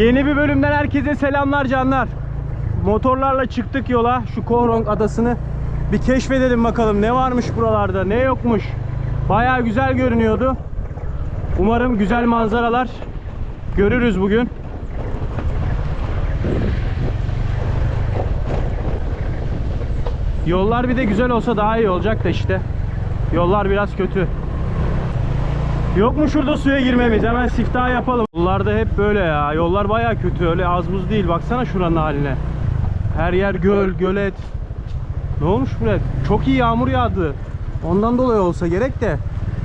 Yeni bir bölümden herkese selamlar canlar. Motorlarla çıktık yola. Şu Kohrong adasını bir keşfedelim bakalım. Ne varmış buralarda, ne yokmuş. Baya güzel görünüyordu. Umarım güzel manzaralar görürüz bugün. Yollar bir de güzel olsa daha iyi olacak da işte. Yollar biraz kötü. Yok mu şurada suya girmemiz? Hemen siftah yapalım. Yollarda hep böyle ya. Yollar baya kötü. Öyle az buz değil. Baksana şuranın haline. Her yer göl, gölet. Ne olmuş buraya? Çok iyi yağmur yağdı. Ondan dolayı olsa gerek de.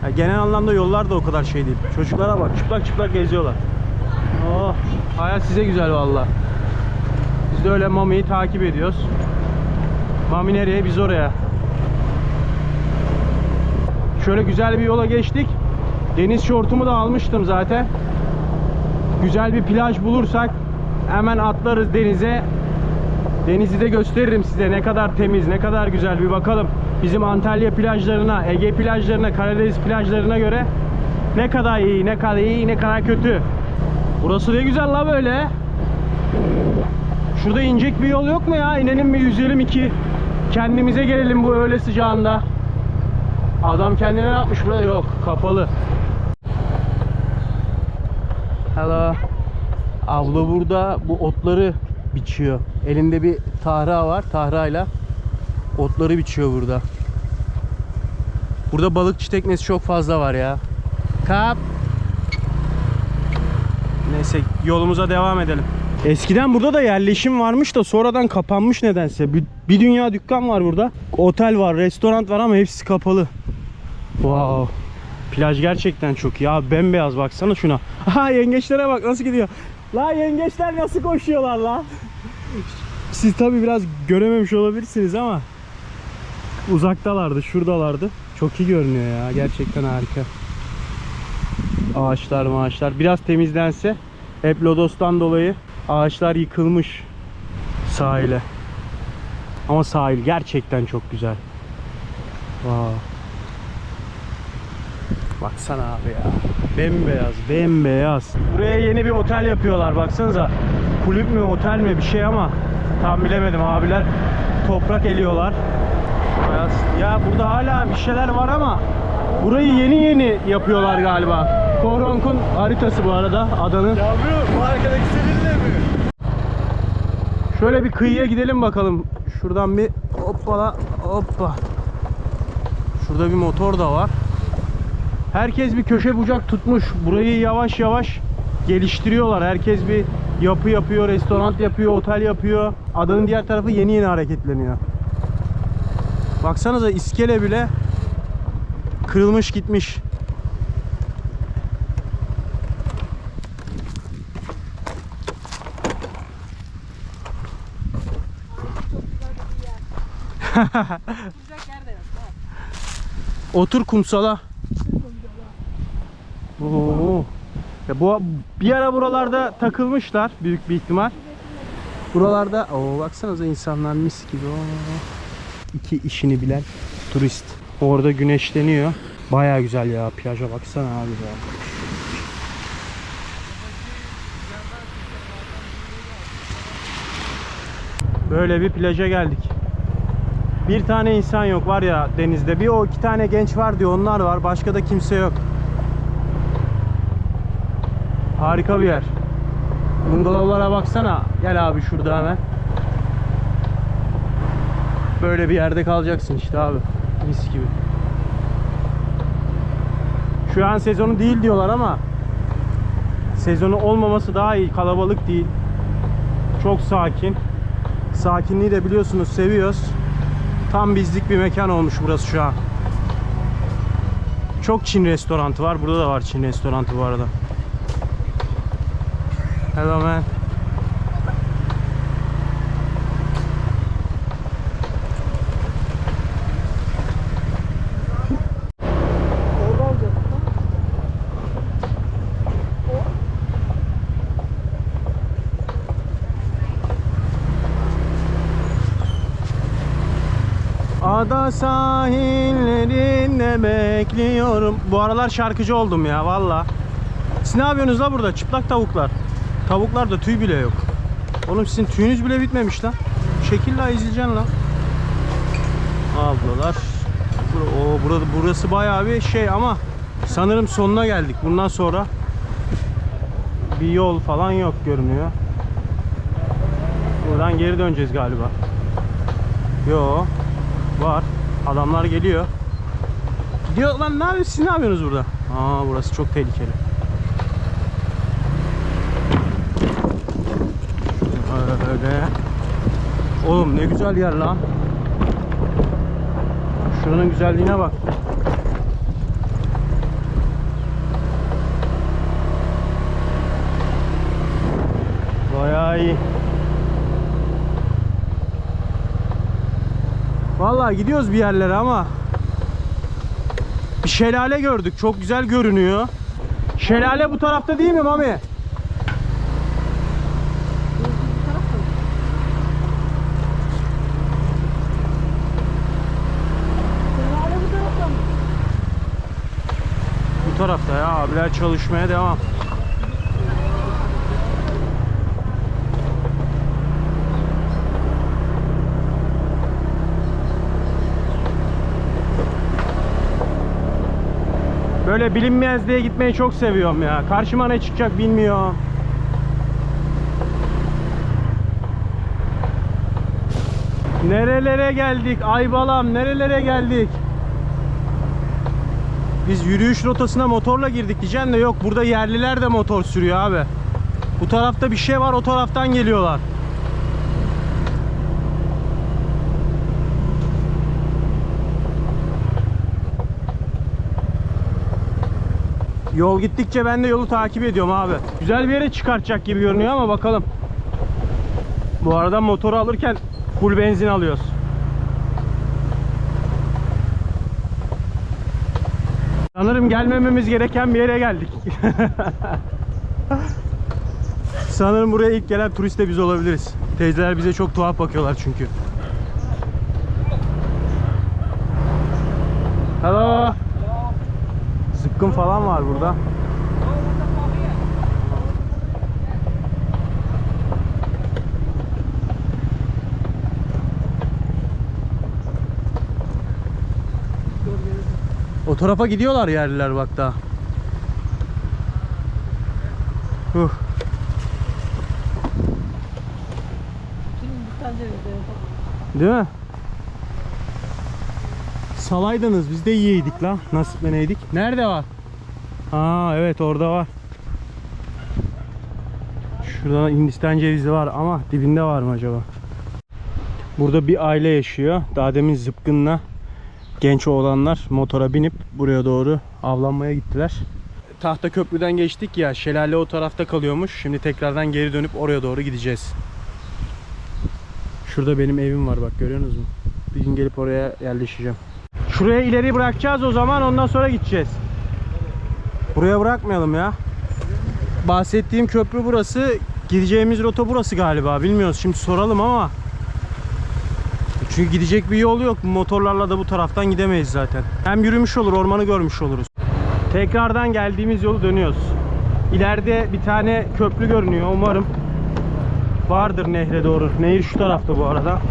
ya genel anlamda yollar da o kadar şey değil. Çocuklara bak. Çıplak çıplak geziyorlar. Oh, hayat size güzel valla. Biz de öyle Mami'yi takip ediyoruz. Mami nereye? Biz oraya. Şöyle güzel bir yola geçtik. Deniz şortumu da almıştım zaten. Güzel bir plaj bulursak hemen atlarız denize. Denizi de gösteririm size ne kadar temiz, ne kadar güzel bir bakalım. Bizim Antalya plajlarına, Ege plajlarına, Karadeniz plajlarına göre ne kadar iyi, ne kadar iyi, ne kadar kötü. Burası ne güzel la böyle. Şurada inecek bir yol yok mu ya? İnelim mi yüzelim iki. Kendimize gelelim bu öğle sıcağında. Adam kendine ne yapmış burada? Yok, kapalı. Hello. Abla burada bu otları biçiyor. Elinde bir tahra var. Tahrayla otları biçiyor burada. Burada balıkçı teknesi çok fazla var ya. Kap. Neyse yolumuza devam edelim. Eskiden burada da yerleşim varmış da sonradan kapanmış nedense. Bir, bir dünya dükkan var burada. Otel var, restoran var ama hepsi kapalı. Wow. Plaj gerçekten çok. Abi bembeyaz baksana şuna. Ha yengeçlere bak nasıl gidiyor. La yengeçler nasıl koşuyorlar la. Siz tabi biraz görememiş olabilirsiniz ama uzaktalardı, şuradalardı. Çok iyi görünüyor ya. Gerçekten harika. Ağaçlar maaşlar. Biraz temizlense hep dolayı ağaçlar yıkılmış sahile. Ama sahil gerçekten çok güzel. Wow. Baksana abi ya. Bembeyaz, bembeyaz. Buraya yeni bir otel yapıyorlar baksanıza. Kulüp mü, otel mi bir şey ama tam bilemedim abiler. Toprak eliyorlar. Beyaz. Ya burada hala bir şeyler var ama burayı yeni yeni yapıyorlar galiba. Kohronk'un haritası bu arada adanın. Yavrum bu arkadaki seninle mi? Şöyle bir kıyıya gidelim bakalım. Şuradan bir hoppala hoppa. Şurada bir motor da var. Herkes bir köşe bucak tutmuş. Burayı yavaş yavaş geliştiriyorlar. Herkes bir yapı yapıyor, restoran yapıyor, otel yapıyor. Adanın diğer tarafı yeni yeni hareketleniyor. Baksanıza iskele bile kırılmış gitmiş. Otur kumsala. Oo. Ya bu bir ara buralarda takılmışlar büyük bir ihtimal. Buralarda o baksanıza insanlar mis gibi. Oo. İki işini bilen turist. Orada güneşleniyor. Baya güzel ya plaja baksana abi ya. Böyle bir plaja geldik. Bir tane insan yok var ya denizde. Bir o iki tane genç var diyor onlar var. Başka da kimse yok. Harika bir yer. Bungalovlara baksana. Gel abi şurada hemen. Böyle bir yerde kalacaksın işte abi. Mis gibi. Şu an sezonu değil diyorlar ama sezonu olmaması daha iyi. Kalabalık değil. Çok sakin. Sakinliği de biliyorsunuz seviyoruz. Tam bizlik bir mekan olmuş burası şu an. Çok Çin restoranı var. Burada da var Çin restoranı bu arada. Hello man. Ada sahillerinde bekliyorum. Bu aralar şarkıcı oldum ya valla. Siz ne yapıyorsunuz la burada? Çıplak tavuklar. Tavuklarda tüy bile yok. Oğlum sizin tüyünüz bile bitmemiş lan. Şekille izleyeceksin lan. Ablalar. O burada burası bayağı bir şey ama sanırım sonuna geldik. Bundan sonra bir yol falan yok görünüyor. Buradan geri döneceğiz galiba. Yo. Var. Adamlar geliyor. Gidiyor lan ne yapıyorsunuz? Ne yapıyorsunuz burada? Aa burası çok tehlikeli. Öyle. Oğlum ne güzel yer lan. Şuranın güzelliğine bak. Bayağı iyi. Vallahi gidiyoruz bir yerlere ama bir şelale gördük. Çok güzel görünüyor. Şelale bu tarafta değil mi Mami? Şelale bu tarafta mı? Bu tarafta ya abiler çalışmaya devam. Böyle bilinmez diye gitmeyi çok seviyorum ya. Karşıma ne çıkacak bilmiyorum. Nerelere geldik? Aybalam nerelere geldik? Biz yürüyüş rotasına motorla girdik diyeceğim de yok burada yerliler de motor sürüyor abi. Bu tarafta bir şey var o taraftan geliyorlar. Yol gittikçe ben de yolu takip ediyorum abi. Güzel bir yere çıkartacak gibi görünüyor ama bakalım. Bu arada motoru alırken full benzin alıyoruz. Sanırım gelmememiz gereken bir yere geldik. Sanırım buraya ilk gelen turist de biz olabiliriz. Teyzeler bize çok tuhaf bakıyorlar çünkü. Hello. Zıpkın falan var burada. O tarafa gidiyorlar yerliler bak daha. Huh. Değil mi? Salaydınız biz de yiyeydik lan. Nasip neydik? Nerede var? Aa evet orada var. Şurada Hindistan cevizi var ama dibinde var mı acaba? Burada bir aile yaşıyor. Daha demin zıpkınla genç oğlanlar motora binip buraya doğru avlanmaya gittiler. Tahta köprüden geçtik ya şelale o tarafta kalıyormuş. Şimdi tekrardan geri dönüp oraya doğru gideceğiz. Şurada benim evim var bak görüyorsunuz mu? Bir gün gelip oraya yerleşeceğim. Şuraya ileri bırakacağız o zaman ondan sonra gideceğiz. Buraya bırakmayalım ya. Bahsettiğim köprü burası. Gideceğimiz rota burası galiba. Bilmiyoruz şimdi soralım ama. Çünkü gidecek bir yol yok. Motorlarla da bu taraftan gidemeyiz zaten. Hem yürümüş olur, ormanı görmüş oluruz. Tekrardan geldiğimiz yolu dönüyoruz. İleride bir tane köprü görünüyor umarım. Vardır nehre doğru. Nehir şu tarafta bu arada.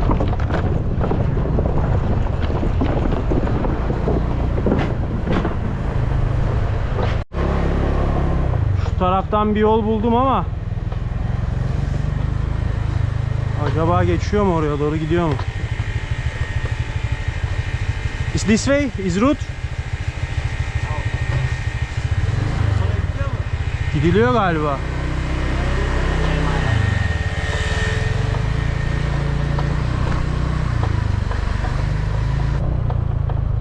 Şu taraftan bir yol buldum ama Acaba geçiyor mu oraya doğru gidiyor mu? Is this way? Is route? Gidiliyor galiba.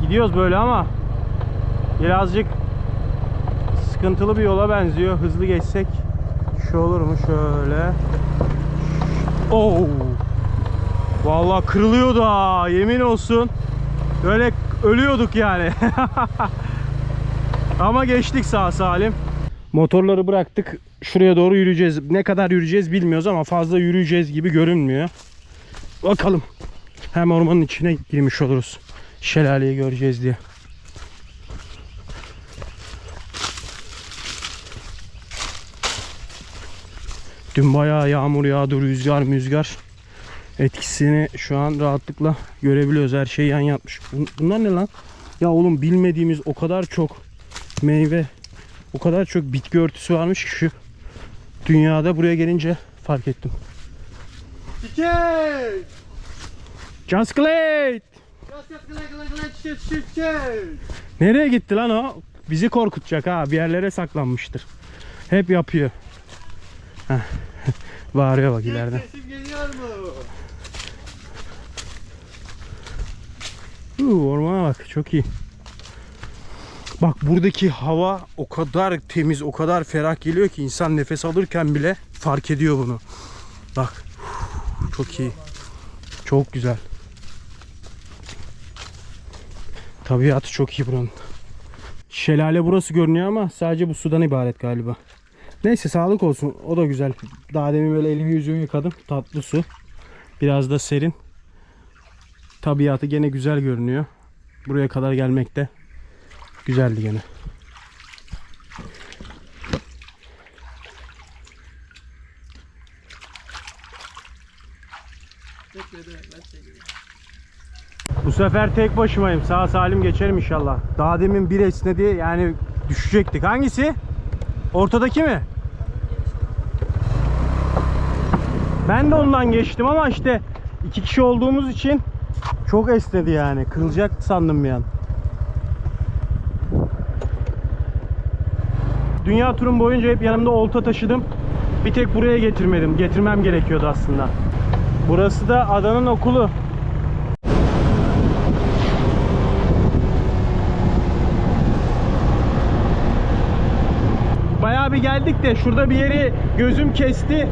Gidiyoruz böyle ama birazcık sıkıntılı bir yola benziyor. Hızlı geçsek şu olur mu şöyle. Oo. Vallahi kırılıyor da yemin olsun. Böyle ölüyorduk yani. Ama geçtik sağ salim. Motorları bıraktık. Şuraya doğru yürüyeceğiz. Ne kadar yürüyeceğiz bilmiyoruz ama fazla yürüyeceğiz gibi görünmüyor. Bakalım. Hem ormanın içine girmiş oluruz. Şelaleyi göreceğiz diye. Dün bayağı yağmur yağdı, rüzgar müzgar. Etkisini şu an rahatlıkla görebiliyoruz. Her şey yan yatmış. Bun- Bunlar ne lan? Ya oğlum bilmediğimiz o kadar çok meyve, o kadar çok bitki örtüsü varmış ki şu dünyada buraya gelince fark ettim. Çiçek! Çiçek! Nereye gitti lan o? Bizi korkutacak ha. Bir yerlere saklanmıştır. Hep yapıyor. Heh. Bağırıyor bak ileriden. Sesim geliyor mu? Ormana bak çok iyi. Bak buradaki hava o kadar temiz, o kadar ferah geliyor ki insan nefes alırken bile fark ediyor bunu. Bak. Çok iyi. Çok güzel. Tabiatı çok iyi buranın. Şelale burası görünüyor ama sadece bu sudan ibaret galiba. Neyse sağlık olsun. O da güzel. Daha demin böyle elimi yüzümü yıkadım. Tatlı su. Biraz da serin. Tabiatı gene güzel görünüyor. Buraya kadar gelmek de güzeldi gene. Bu sefer tek başımayım. Sağ salim geçerim inşallah. Daha demin bir esnedi yani düşecektik. Hangisi? Ortadaki mi? Ben de ondan geçtim ama işte iki kişi olduğumuz için çok esnedi yani. Kırılacak sandım bir an. Dünya turum boyunca hep yanımda olta taşıdım. Bir tek buraya getirmedim. Getirmem gerekiyordu aslında. Burası da adanın okulu. Bayağı bir geldik de şurada bir yeri gözüm kesti.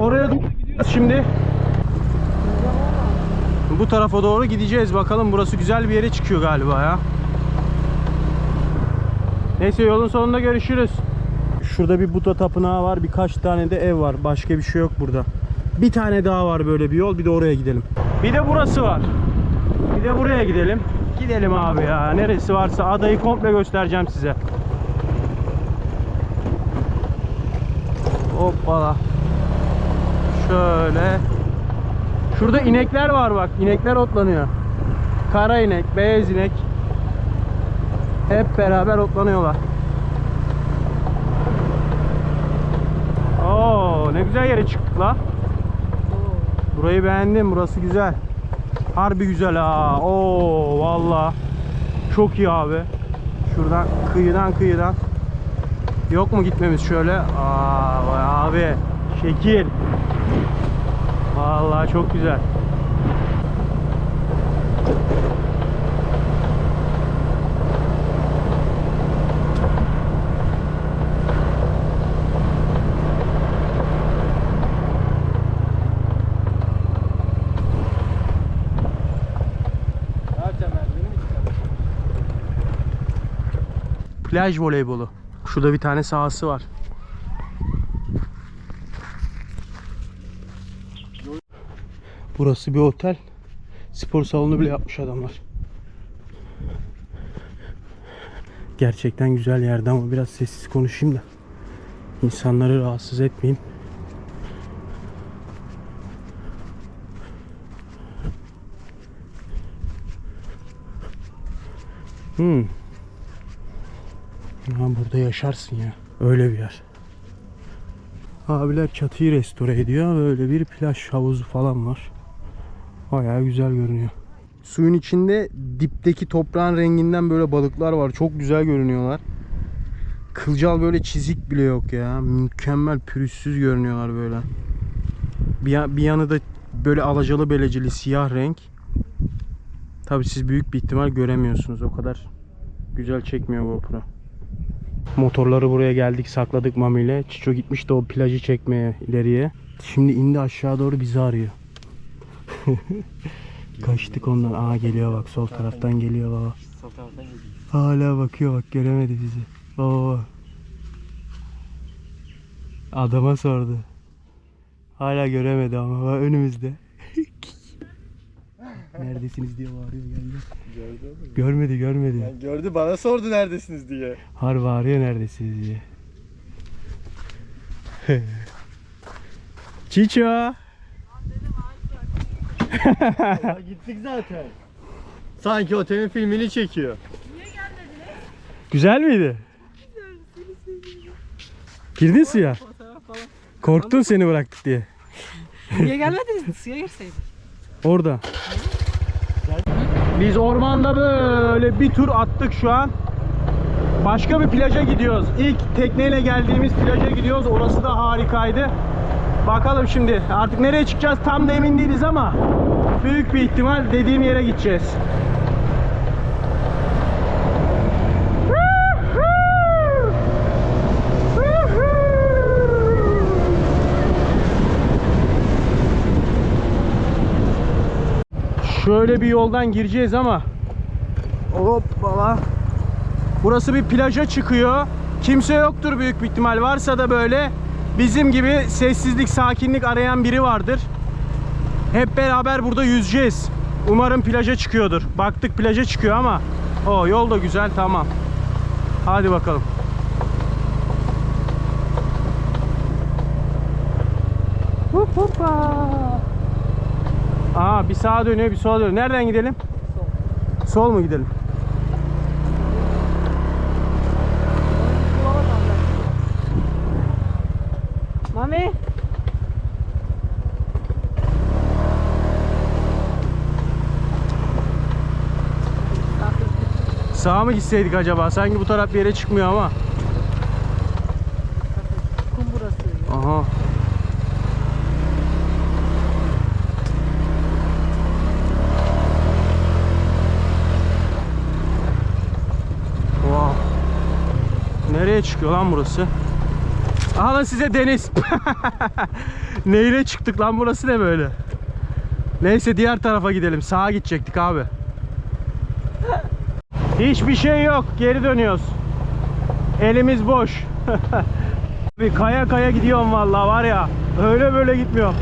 Oraya doğru gidiyoruz şimdi. Bu tarafa doğru gideceğiz. Bakalım burası güzel bir yere çıkıyor galiba ya. Neyse yolun sonunda görüşürüz. Şurada bir Buda tapınağı var. Birkaç tane de ev var. Başka bir şey yok burada. Bir tane daha var böyle bir yol. Bir de oraya gidelim. Bir de burası var. Bir de buraya gidelim. Gidelim abi ya. Neresi varsa adayı komple göstereceğim size. Hoppala. Şöyle. Şurada inekler var bak. İnekler otlanıyor. Kara inek, beyaz inek. Hep beraber otlanıyorlar. Oo, ne güzel yere çıktık la. Burayı beğendim. Burası güzel. Harbi güzel ha. Oo, valla. Çok iyi abi. Şuradan kıyıdan kıyıdan. Yok mu gitmemiz şöyle? Aa, abi. Şekil. Vallahi çok güzel. Plaj voleybolu. Şurada bir tane sahası var. Burası bir otel. Spor salonu bile yapmış adamlar. Gerçekten güzel yerde ama biraz sessiz konuşayım da insanları rahatsız etmeyeyim. Hmm. Ya burada yaşarsın ya. Öyle bir yer. Abiler çatıyı restore ediyor. Böyle bir plaj havuzu falan var. Bayağı güzel görünüyor. Suyun içinde dipteki toprağın renginden böyle balıklar var. Çok güzel görünüyorlar. Kılcal böyle çizik bile yok ya. Mükemmel pürüzsüz görünüyorlar böyle. Bir, bir yanı da böyle alacalı beleceli siyah renk. Tabii siz büyük bir ihtimal göremiyorsunuz. O kadar güzel çekmiyor GoPro. Motorları buraya geldik sakladık Mami ile. Çiço gitmiş de o plajı çekmeye ileriye. Şimdi indi aşağı doğru bizi arıyor. Kaçtık ondan. Aa geliyor bak sol taraftan geliyor baba. Sol taraftan gidiyor. Hala bakıyor bak göremedi bizi. Baba. Adama sordu. Hala göremedi ama bak önümüzde. Neredesiniz diye bağırıyor geldi. Gördün mü? Görmedi görmedi. Yani gördü bana sordu neredesiniz diye. Har bağırıyor neredesiniz diye. Çiço. Ya gittik zaten. Sanki otelin filmini çekiyor. Güzel miydi? Girdin suya. Korktun seni bıraktık diye. Niye gelmediniz? Suya girseydin. Orada. Biz ormanda böyle bir tur attık şu an. Başka bir plaja gidiyoruz. İlk tekneyle geldiğimiz plaja gidiyoruz. Orası da harikaydı. Bakalım şimdi artık nereye çıkacağız tam da emin değiliz ama büyük bir ihtimal dediğim yere gideceğiz. Şöyle bir yoldan gireceğiz ama Hoppala. Burası bir plaja çıkıyor. Kimse yoktur büyük bir ihtimal. Varsa da böyle bizim gibi sessizlik, sakinlik arayan biri vardır. Hep beraber burada yüzeceğiz. Umarım plaja çıkıyordur. Baktık plaja çıkıyor ama o yol da güzel tamam. Hadi bakalım. Hop hoppa. Aa bir sağa dönüyor bir sola dönüyor. Nereden gidelim? Sol. Sol mu gidelim? Mami. Sağa mı gitseydik acaba? Sanki bu taraf bir yere çıkmıyor ama. Kum burası. Aha. Wow. Nereye çıkıyor lan burası? Aha lan size deniz. Nehire çıktık lan burası ne böyle? Neyse diğer tarafa gidelim. Sağa gidecektik abi. Hiçbir şey yok. Geri dönüyoruz. Elimiz boş. Bir kaya kaya gidiyorum vallahi var ya. Öyle böyle gitmiyorum.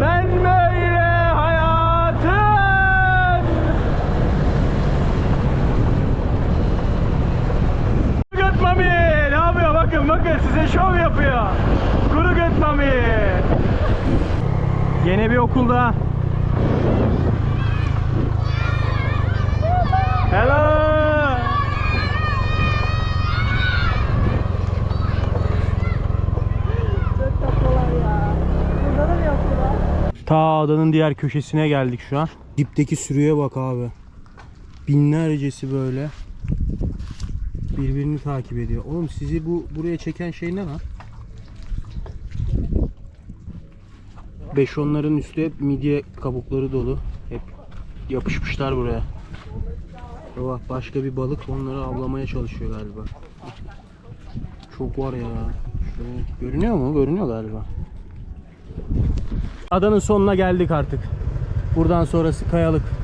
Ben böyle hayatım. Kuru göt mami. Ne yapıyor bakın size şov yapıyor. Kuru göt mami. Yine bir okulda. Hello. Ta adanın diğer köşesine geldik şu an. Dipteki sürüye bak abi. Binlercesi böyle. Birbirini takip ediyor. Oğlum sizi bu buraya çeken şey ne lan? Beş onların üstü hep midye kabukları dolu. Hep yapışmışlar buraya. Bak başka bir balık onları avlamaya çalışıyor galiba. Çok var ya. Şöyle, görünüyor mu? Görünüyor galiba. Adanın sonuna geldik artık. Buradan sonrası kayalık.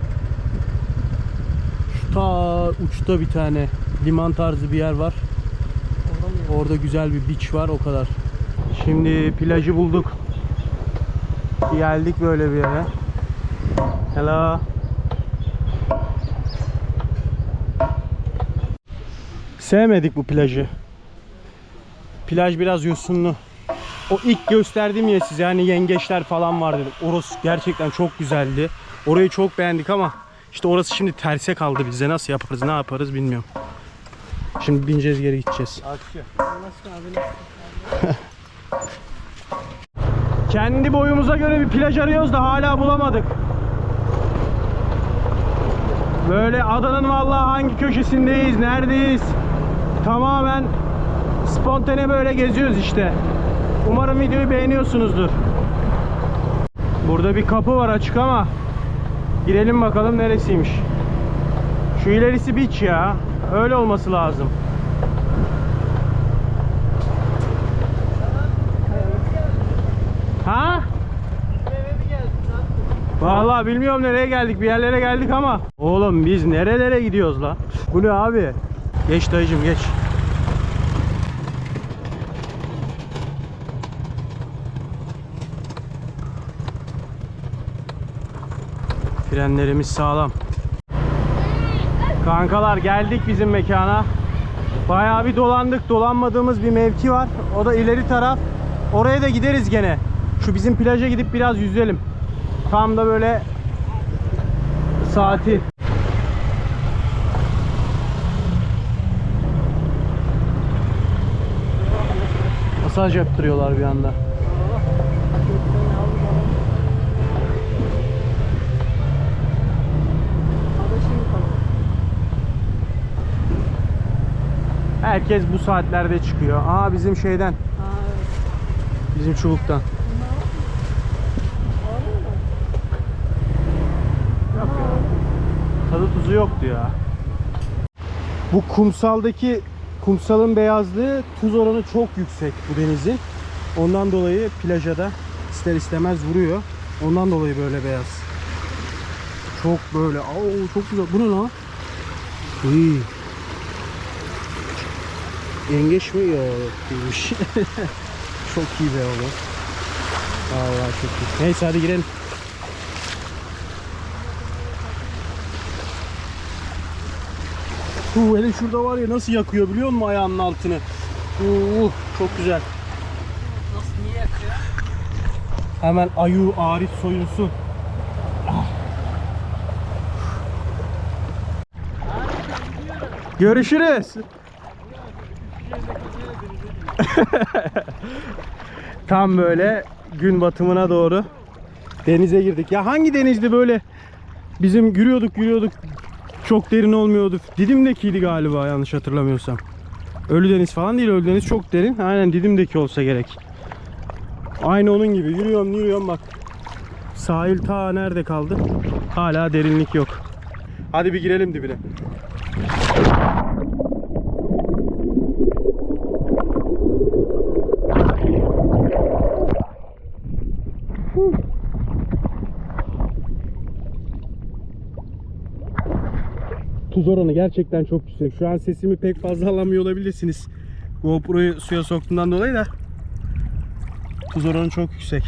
Ta uçta bir tane liman tarzı bir yer var. Orada güzel bir beach var o kadar. Şimdi plajı bulduk. Geldik böyle bir yere. Hello. Sevmedik bu plajı. Plaj biraz yosunlu. O ilk gösterdiğim ya size hani yengeçler falan var dedim. Orası gerçekten çok güzeldi. Orayı çok beğendik ama işte orası şimdi terse kaldı bize. Nasıl yaparız ne yaparız bilmiyorum. Şimdi bineceğiz geri gideceğiz. Kendi boyumuza göre bir plaj arıyoruz da hala bulamadık. Böyle adanın vallahi hangi köşesindeyiz, neredeyiz? Tamamen spontane böyle geziyoruz işte. Umarım videoyu beğeniyorsunuzdur. Burada bir kapı var açık ama girelim bakalım neresiymiş. Şu ilerisi beach ya. Öyle olması lazım. Ha? Vallahi bilmiyorum nereye geldik. Bir yerlere geldik ama. Oğlum biz nerelere gidiyoruz la? Bu ne abi? Geç dayıcım geç. Frenlerimiz sağlam. Kankalar geldik bizim mekana. Bayağı bir dolandık. Dolanmadığımız bir mevki var. O da ileri taraf. Oraya da gideriz gene. Şu bizim plaja gidip biraz yüzelim. Tam da böyle saati. Masaj yaptırıyorlar bir anda. Herkes bu saatlerde çıkıyor. Aa bizim şeyden, Aa, evet. bizim çubuktan. Yok ya. Tadı tuzu yoktu ya. Bu kumsaldaki kumsalın beyazlığı tuz oranı çok yüksek bu denizin. Ondan dolayı plaja da ister istemez vuruyor. Ondan dolayı böyle beyaz. Çok böyle. Oo çok güzel. Bu ne lan? Uy. Yengeç mi? Yok değilmiş. çok iyi be oğlum. Vallahi çok iyi. Neyse hadi girelim. Uu, hele şurada var ya nasıl yakıyor biliyor musun ayağının altını? Uu, çok güzel. Nasıl niye yakıyor? Hemen ayu Arif soyunsun. Ah. Görüşürüz. Tam böyle gün batımına doğru denize girdik. Ya hangi denizdi böyle bizim yürüyorduk yürüyorduk çok derin olmuyordu. Didim'dekiydi galiba yanlış hatırlamıyorsam. Ölüdeniz falan değil Ölüdeniz çok derin. Aynen Didim'deki olsa gerek. Aynı onun gibi yürüyorum yürüyorum bak. Sahil ta nerede kaldı? Hala derinlik yok. Hadi bir girelim dibine. Tuz oranı gerçekten çok yüksek. Şu an sesimi pek fazla alamıyor olabilirsiniz. GoPro'yu suya soktuğundan dolayı da Tuz oranı çok yüksek.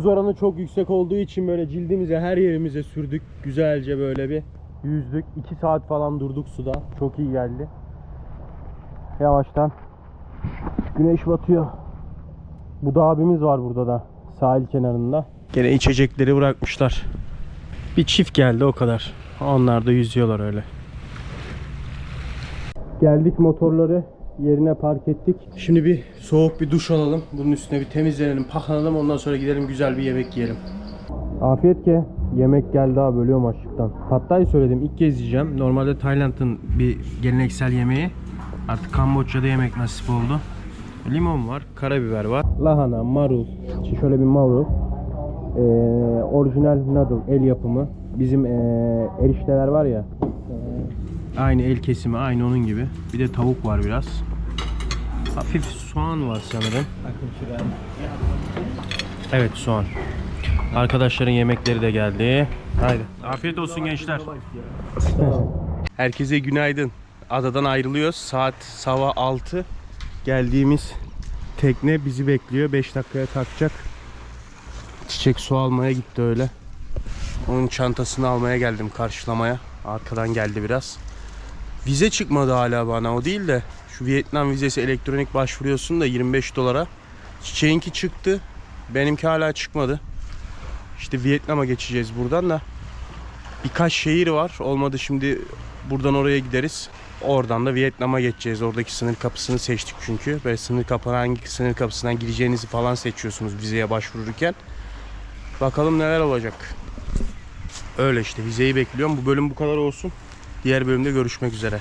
Tuz oranı çok yüksek olduğu için böyle cildimize her yerimize sürdük. Güzelce böyle bir yüzdük. 2 saat falan durduk suda. Çok iyi geldi. Yavaştan güneş batıyor. Bu da abimiz var burada da sahil kenarında. Gene içecekleri bırakmışlar. Bir çift geldi o kadar. Onlar da yüzüyorlar öyle. Geldik motorları yerine park ettik. Şimdi bir soğuk bir duş alalım. Bunun üstüne bir temizlenelim, paklanalım. Ondan sonra gidelim güzel bir yemek yiyelim. Afiyet ke. Yemek geldi abi ölüyorum açlıktan. Pattayı söyledim ilk kez yiyeceğim. Normalde Tayland'ın bir geleneksel yemeği. Artık Kamboçya'da yemek nasip oldu. Limon var, karabiber var. Lahana, marul. Şöyle bir marul. Ee, orijinal noodle, el yapımı. Bizim ee, erişteler var ya. Aynı el kesimi, aynı onun gibi. Bir de tavuk var biraz. Hafif soğan var sanırım. Evet soğan. Arkadaşların yemekleri de geldi. Haydi. Afiyet olsun gençler. Herkese günaydın. Adadan ayrılıyoruz. Saat sabah 6. Geldiğimiz tekne bizi bekliyor. 5 dakikaya kalkacak. Çiçek su almaya gitti öyle. Onun çantasını almaya geldim karşılamaya. Arkadan geldi biraz. Vize çıkmadı hala bana o değil de şu Vietnam vizesi elektronik başvuruyorsun da 25 dolara. Çiçeğinki çıktı. Benimki hala çıkmadı. İşte Vietnam'a geçeceğiz buradan da. Birkaç şehir var. Olmadı şimdi buradan oraya gideriz. Oradan da Vietnam'a geçeceğiz. Oradaki sınır kapısını seçtik çünkü. Böyle sınır kapı hangi sınır kapısından gireceğinizi falan seçiyorsunuz vizeye başvururken. Bakalım neler olacak. Öyle işte vizeyi bekliyorum. Bu bölüm bu kadar olsun. Diğer bölümde görüşmek üzere.